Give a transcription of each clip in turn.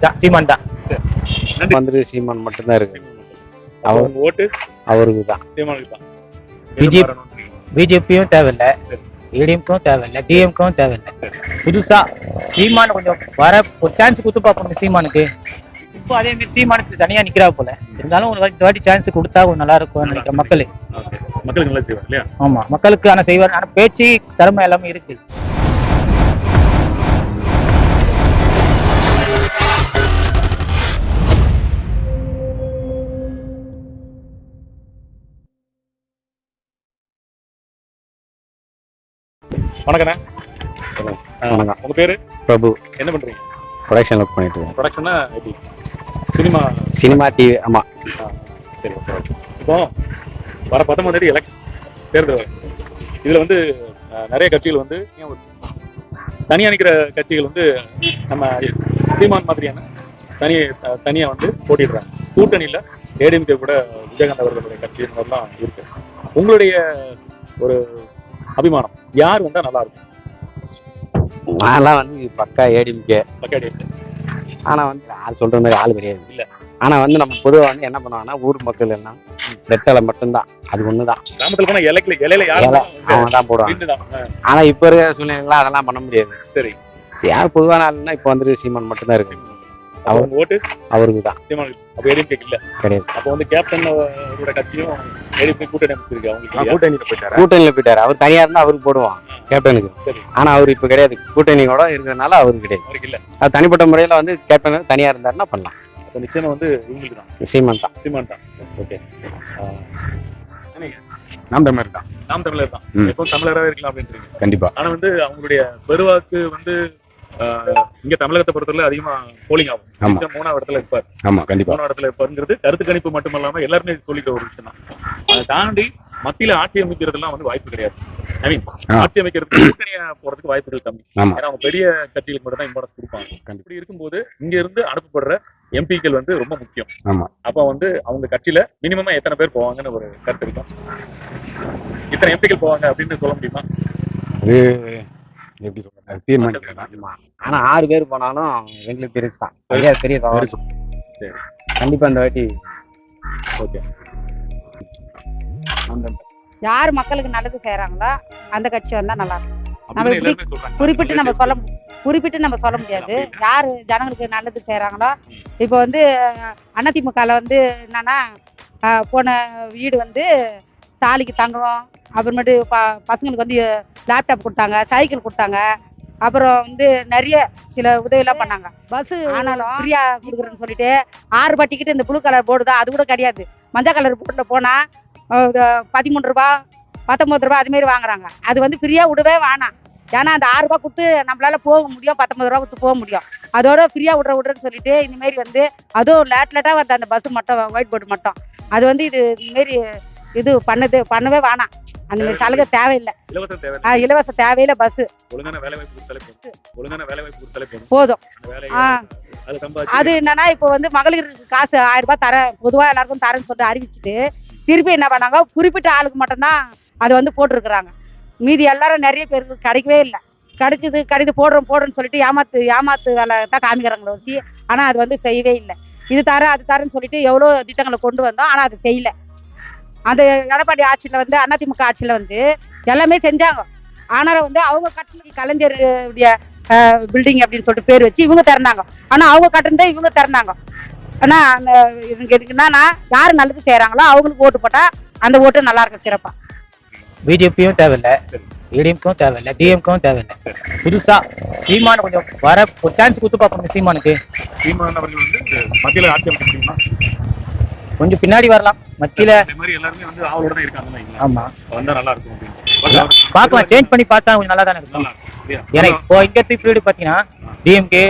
தான் சீமான் தான் சீமான் மட்டும்தான் இருக்கு. அவர் உங்க ஓட்டு? அவருக்கு தான். சீமானுக்கு? பிஜேபியும் தேவையில்ல. சரி. ஏடிஎம்க்கும் தேவையில்ல. டிஎம்க்கும் தேவையில்ல. புதுசா சீமான் கொஞ்சம் வர ஒரு சான்ஸ் கொடுத்து பார்க்கணும் சீமானுக்கு. இப்போ அதே மாதிரி சீமானுக்கு தனியா நிக்கிறா போல. இருந்தாலும் ஒரு வாட்டி- சான்ஸ் கொடுத்தா கொஞ்சம் நல்லா இருக்கும் நினைக்கிற மக்கள். Okay. மக்களுக்கு செய்வார் இல்லையா? ஆமா. மக்களுக்கு ஆனா செய்வார். ஆனா பேச்சு திறமை எல்லாமே இருக்கு. வணக்கண்ணே. வணக்கம். உங்க பேரு? பிரபு. என்ன பண்றீங்க? ப்ரொடக்ஷன் ஒர்க் பண்ணிட்டு இருக்கேன் ப்ரொடக்ஷனா எப்படி சினிமா? சினிமா டிவி ஆமா. சரி ஓகே ஓகே இப்போ வர பத்தொன்பது தேதி எலக்ஷன் தேர்தல். இதுல வந்து நிறைய கட்சிகள் வந்து ஏன் ஒரு தனியா நிக்கிற கட்சிகள் வந்து நம்ம சீமான் மாதிரியான தனி அஹ், தனியா வந்து போட்டிடுறாங்க. கூட்டணியில ஏடிஎம்கே கூட விஜயகாந்த் அவர்களுடைய கட்சி மாதிரிலாம் இருக்கு. உங்களுடைய ஒரு அபிமானம். யார் வந்தா நல்லா இருக்கும்? நான்லாம் வந்து பக்கா ஏடிஎம்கே. ஆனா வந்து ஆள் சொல்ற மாதிரி ஆள் கிடையாது. இல்ல. ஆனா வந்து நம்ம பொதுவா வந்து என்ன பண்ணுவாங்கன்னா ஊர் மக்கள் எல்லாம் ரெட்டலை மட்டும்தான். அது ஒண்ணுதான். கிராமத்துல போனா யார் இலை, அவங்க தான். போடுவாங்க ஆனா இப்ப இருக்கிற சூழ்நிலைலாம் அதெல்லாம் பண்ண முடியாது. சரி. யார் பொதுவான ஆளுன்னா இப்ப வந்துட்டு சீமான் மட்டும்தான் இருக்கு. அவர் அவங்க ஓட்டு அவருக்கு தான். சீமான் அப்ப ஏடிஎம்கே இல்ல. கிடையாது. அப்போ வந்து கேப்டன் அவரோட கட்சியும் ஏடிஎம்கே கூட்டணி அமைச்சிருக்கு. அவங்களுக்கு? கூட்டணியில போயிட்டாரா? கூட்டணியில போயிட்டாரு. அவர் தனியா இருந்தா அவருக்கு போடுவான் கேப்டனுக்கு சரி. ஆனா அவர் இப்ப கிடையாது. கூட்டணியோட இருக்கிறதுனால அவருக்கு கிடையாது. அவருக்கு இல்ல. அது தனிப்பட்ட முறையில வந்து கேப்டன் தனியா இருந்தாருன்னா பண்ணலாம். அப்ப நிச்சயமா வந்து இவங்களுக்கு தான். சீமான் தான். சீமான் தான். ஓகே. நாம் தமிழர் தான். நாம் தமிழர் தான். ம். எப்பவும் தமிழராகவே இருக்கலாம் அப்படின்றீங்க. கண்டிப்பா. ஆனா வந்து அவங்களுடைய பெருவாக்கு வந்து இங்க தமிழகத்தை பொறுத்தவரை அதிகமா போலிங் ஆகும். மூணாவது இடத்துல இருப்பார். ஆமா கண்டிப்பா. மூணாவது இடத்துல இருப்பாருங்கிறது கருத்து கணிப்பு மட்டும் இல்லாம எல்லாருமே சொல்லிக்கிற ஒரு விஷயம் தான். அதை தாண்டி மத்தியில ஆட்சி அமைக்கிறதுலாம் வந்து வாய்ப்பு கிடையாது. ஐ மீன். ஆட்சி அமைக்கிறதுக்கு கூட்டணியா போறதுக்கு வாய்ப்புகள் கம்மி. ஏன்னா அவங்க பெரிய கட்சிகளுக்கு மட்டும் தான் இம்பார்ட்டன்ஸ் கொடுப்பாங்க. இப்படி இருக்கும்போது இங்க இருந்து அனுப்பப்படுற எம்பிக்கள் வந்து ரொம்ப முக்கியம். அப்ப வந்து அவங்க கட்சியில மினிமமா எத்தனை பேர் போவாங்கன்னு ஒரு கருத்து இருக்கும் இத்தனை எம்பிக்கள் போவாங்க அப்படின்னு சொல்ல முடியுமா? எப்படி சொல்றது? தீர்மானிக்கிறதா ஆமா. ஆனா ஆறு பேர் போனாலும் எங்களுக்கு பெருசு தான். பெரிய பெரிய சவால். கண்டிப்பா இந்த வாட்டி ஓகே. யார் மக்களுக்கு நல்லது செய்றாங்களோ அந்த கட்சி வந்தா நல்லா இருக்கும். அப்படின்னு எப்படி குறிப்பிட்டு நம்ம சொல்ல குறிப்பிட்டு நம்ம சொல்ல முடியாது. யார் ஜனங்களுக்கு நல்லது செய்றாங்களோ இப்போ வந்து அதிமுகவில் வந்து என்னன்னா போன வீடு வந்து தாலிக்கு தங்கம் அப்புறமேட்டு ப பசங்களுக்கு வந்து லேப்டாப் கொடுத்தாங்க சைக்கிள் கொடுத்தாங்க. அப்புறம் வந்து நிறைய சில உதவியெல்லாம் பண்ணாங்க. பஸ் ஆனாலும் ஃப்ரீயா கொடுக்குறேன்னு சொல்லிட்டு ஆறு ரூபாய் டிக்கெட் இந்த ப்ளூ கலர் போர்டு தான். அது கூட கிடையாது. மஞ்சள் கலர் போர்டில் போனால் பதிமூணு ரூபா பத்தொம்பது ரூபா அது மாதிரி வாங்குறாங்க. அது வந்து ஃப்ரீயா விடவே வேணாம். ஏன்னா அந்த ஆறு ரூபாய் கொடுத்து நம்மளால போக முடியும். பத்தொன்பது ரூபா கொடுத்து போக முடியும். அதோட ஃப்ரீயா விட்ற விட்றன்னு சொல்லிட்டு இந்த மாதிரி வந்து அதுவும் லேட் லேட்டாக வருது. அந்த பஸ் மட்டும் ஒயிட் போர்டு மட்டும். அது வந்து இது இந்த மாதிரி இது பண்ணது பண்ணவே வேணாம். அந்த மாதிரி சலுகை தேவையில்லை. இலவச தேவையில்லை பஸ் போதும். அது என்னன்னா இப்போ வந்து மகளிருக்கு காசு ஆயிரம் ரூபாய் தரேன் பொதுவாக எல்லாருக்கும் தரேன்னு சொல்லிட்டு அறிவிச்சுட்டு திருப்பி என்ன பண்ணாங்க? குறிப்பிட்ட ஆளுக்கு மட்டும்தான் அதை வந்து போட்டிருக்கிறாங்க. மீதி எல்லாரும் நிறைய பேருக்கு கிடைக்கவே இல்லை. கிடைக்குது கிடைக்குது போடுறோம் போடுறோம்னு சொல்லிட்டு ஏமாத்து ஏமாத்து வேலை தான் காமிக்கிறாங்களே வச்சு ஆனால் அது வந்து செய்யவே இல்லை. இது தரேன் அது தரேன்னு சொல்லிட்டு எவ்வளோ திட்டங்களை கொண்டு வந்தோம் ஆனால் அது செய்யல. அந்த எடப்பாடி ஆட்சியில் வந்து அதிமுக ஆட்சியில் வந்து எல்லாமே செஞ்சாங்க. ஆனாலும் வந்து அவங்க கட்டின கலைஞருடைய பில்டிங் அப்படின்னு சொல்லிட்டு பேர் வச்சு இவங்க திறந்தாங்க. ஆனா அவங்க கட்டினதை இவங்க திறந்தாங்க. ஆனா அந்த இவங்க என்னன்னா யாரு நல்லது செய்றாங்களோ அவங்களுக்கு ஓட்டு போட்டா அந்த ஓட்டு நல்லா இருக்கும் சிறப்பா. பிஜேபியும் தேவையில்ல. ஏடிஎம்க்கும் தேவையில்ல. டிஎம்க்கும் தேவையில்ல. புதுசா சீமான் கொஞ்சம் வர ஒரு சான்ஸ் கொடுத்து பார்க்கணும் சீமானுக்கு. சீமான் அவர்கள் வந்து மத்தியில ஆட்சி அமைக்க முடியுமா? கொஞ்சம் பின்னாடி வரலாம். மத்தியில எல்லாருமே வந்து ஆவலோட தான் இருக்காங்க வைங்களேன். ஆமா. வந்தா நல்லா இருக்கும் பார்க்கலாம். சேஞ்ச் பண்ணி பார்த்தா கொஞ்சம் நல்லா தானே இருக்கும்? ஏன்னா இப்போ இங்க பீரியட் பாத்தீங்கன்னா டிஎம்கே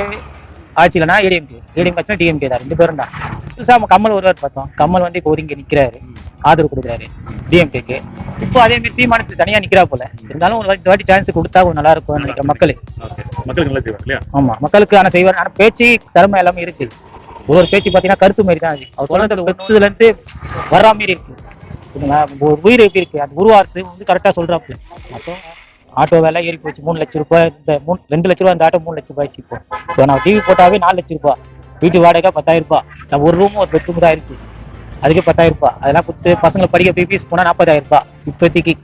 ஆட்சியிலனா ஏடிஎம்கே ஏடிஎம் ஆச்சுனா டிஎம்கே தான். ரெண்டு பேரும் தான். புதுசா கமல் ஒருவர் பார்த்தோம். கமல் வந்து இப்போ ஒதுங்கி நிக்கிறாரு. ஆதரவு கொடுக்குறாரு. டிஎம்கேக்கு இப்போ அதே மாதிரி சீமானுக்கு தனியா நிக்கிறா போல. இருந்தாலும் ஒரு வாட்டி- சான்ஸ் கொடுத்தா கொஞ்சம் நல்லா இருக்கும் நினைக்கிற மக்கள். Okay. மக்களுக்கு இல்லையா? ஆமா. மக்களுக்கு ஆனா செய்வார். ஆனா பேச்சு திறமை எல்லாமே இருக்கு. ஒரு பேச்சு பாத்தீங்கன்னா கருத்து மாதிரி தான் அது. அவர் சொல்றது வெச்சதுல இருந்து வர்ற மாதிரி இருக்கு. ஒரு உயிர் எப்படி இருக்கு? அந்த உருவார்த்து வந்து கரெக்டா சொல்றாப்புல. அப்போ ஆட்டோ வேலை ஏறி போச்சு மூணு லட்சம் ரூபாய் இந்த மூணு ரெண்டு லட்ச ரூபாய் அந்த ஆட்டோ மூணு லட்சம் ரூபாய் இப்போ. இப்போ நான் டிவி போட்டாவே நாலு லட்சம் ரூபாய். வீட்டு வாடகை பத்தாயிரம் ரூபாய். நான் ஒரு ரூமும் ஒரு பெட்ரூம் தான் இருக்கு. அதுக்கு பத்தாயிரம் ரூபாய். அதெல்லாம் கொடுத்து பசங்களை படிக்க போய் ஃபீஸ் போனால் நாற்பதாயிரம் ரூபாய். இப்போதைக்கு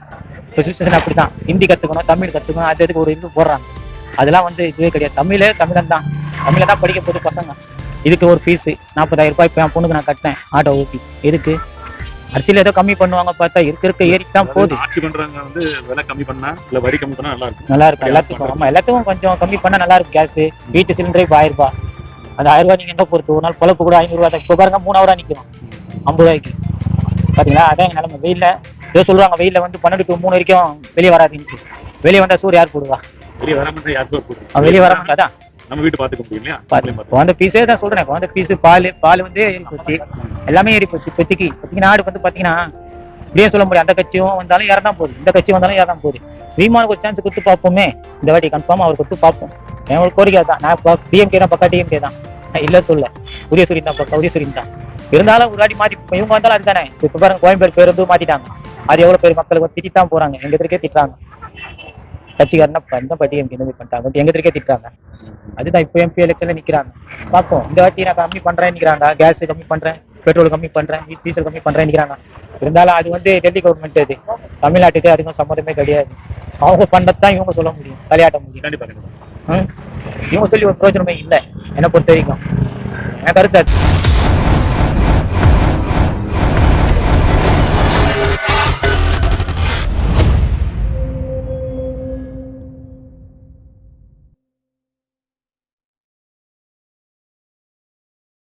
இப்போ சுச்சுவேஷன் அப்படிதான் ஹிந்தி கற்றுக்கணும் தமிழ் கற்றுக்கணும் அது அதுக்கு ஒரு இது போடுறாங்க. அதெல்லாம் வந்து இதுவே கிடையாது. தமிழே தமிழன் தான். தமிழை தான் படிக்க போகுது பசங்க. இதுக்கு ஒரு ஃபீஸு நாற்பதாயிரம் ரூபாய் இப்போ என் பொண்ணுக்கு நான் கட்டினேன். ஆட்டோ ஓட்டி எதுக்கு? அரசியல் ஏதோ கம்மி பண்ணுவாங்க பார்த்தா இருக்க இருக்க ஏறிட்டு தான் போகுது. ஆட்சி பண்றவங்க வந்து விலை கம்மி பண்ணா இல்ல வரி கம்மி பண்ணா நல்லா இருக்கும். நல்லா இருக்கும். எல்லாத்துக்கும் ஆமா எல்லாத்துக்கும் கொஞ்சம் கம்மி பண்ணா நல்லா இருக்கும் கேஸ். வீட்டு சிலிண்டரே இப்போ ஆயிரம் ரூபாய். அந்த ஆயிரம் ரூபாய் நீங்க எங்க பொறுத்து ஒரு நாள் பொழப்பு கூட ஐநூறு ரூபாய் தான். இப்போ பாருங்க மூணாயிரம் நிற்கும் ஐம்பது ரூபாய்க்கு. பாத்தீங்களா? அதான் எங்க நிலைமை. வெயில்ல ஏதோ சொல்லுவாங்க வெயில்ல வந்து பன்னெண்டு டு மூணு வரைக்கும் வெளியே வராதுன்னு வெளியே வந்தா சூரிய யார் போடுவா? வெளியே வராம யார் பேர் போடுறோம் அவன் வெளியே வர மாட்டாதான் நம்ம வீட்டு பாத்துக்க முடியும் இல்லையா? குழந்தை பீஸே தான் சொல்றேன். குழந்தை பீஸ் பால் பால் வந்து ஏறி போச்சு. எல்லாமே ஏறி போச்சு. இப்போதைக்கு இப்போதைக்கு நாடு வந்து பாத்தீங்கன்னா இப்படியே சொல்ல முடியும் அந்த கட்சியும் வந்தாலும் தான் போகுது. இந்த கட்சி வந்தாலும் யாரா தான் போகுது. ஸ்ரீமானுக்கு ஒரு சான்ஸ் கொடுத்து பார்ப்போமே. இந்த வாட்டி கன்ஃபார்ம் அவர் கொடுத்து பார்ப்போம். என் ஒரு கோரிக்கை தான் நான் டிஎம்கே தான் பக்கா டிஎம்கே தான். இல்ல சொல்ல உதயசூரியன் தான் பக்கா உதயசூரியன் தான். இருந்தாலும் ஒரு வாட்டி மாத்தி இவங்க வந்தாலும் அதுதானே. இப்ப பாருங்க கோயம்பேடு பேர் வந்து மாத்திட்டாங்க. அது எவ்வளவு பேர் மக்களுக்கு திட்டி தான் போறாங்க. எங்க எதிர்க்கே திட்டுறாங்க. கட்சிக்காரனா இந்த டிஎம்கே இந்த மாதிரி பண்ணிட்டாங்க? எங்க திட்டுறாங்க. அதுதான் இப்போ எம்பி எலெக்ஷன்ல நிக்கிறாங்க. பார்ப்போம். இந்த வாட்டி நான் கம்மி பண்றேன் நிக்கிறாங்க. கேஸ் கம்மி பண்றேன். பெட்ரோல் கம்மி பண்றேன். டீசல் கம்மி பண்றேன் நிக்கிறாங்க. இருந்தாலும் அது வந்து டெல்லி கவர்மெண்ட் அது தமிழ்நாட்டுக்கு அதுக்கும் சம்மந்தமே கிடையாது. அவங்க பண்ணதான் இவங்க சொல்ல முடியும். தலையாட்ட முடியும். கண்டிப்பா? இவங்க சொல்லி ஒரு பிரயோஜனமே இல்லை. என்னை பொறுத்த வரைக்கும். என் கருத்து அது.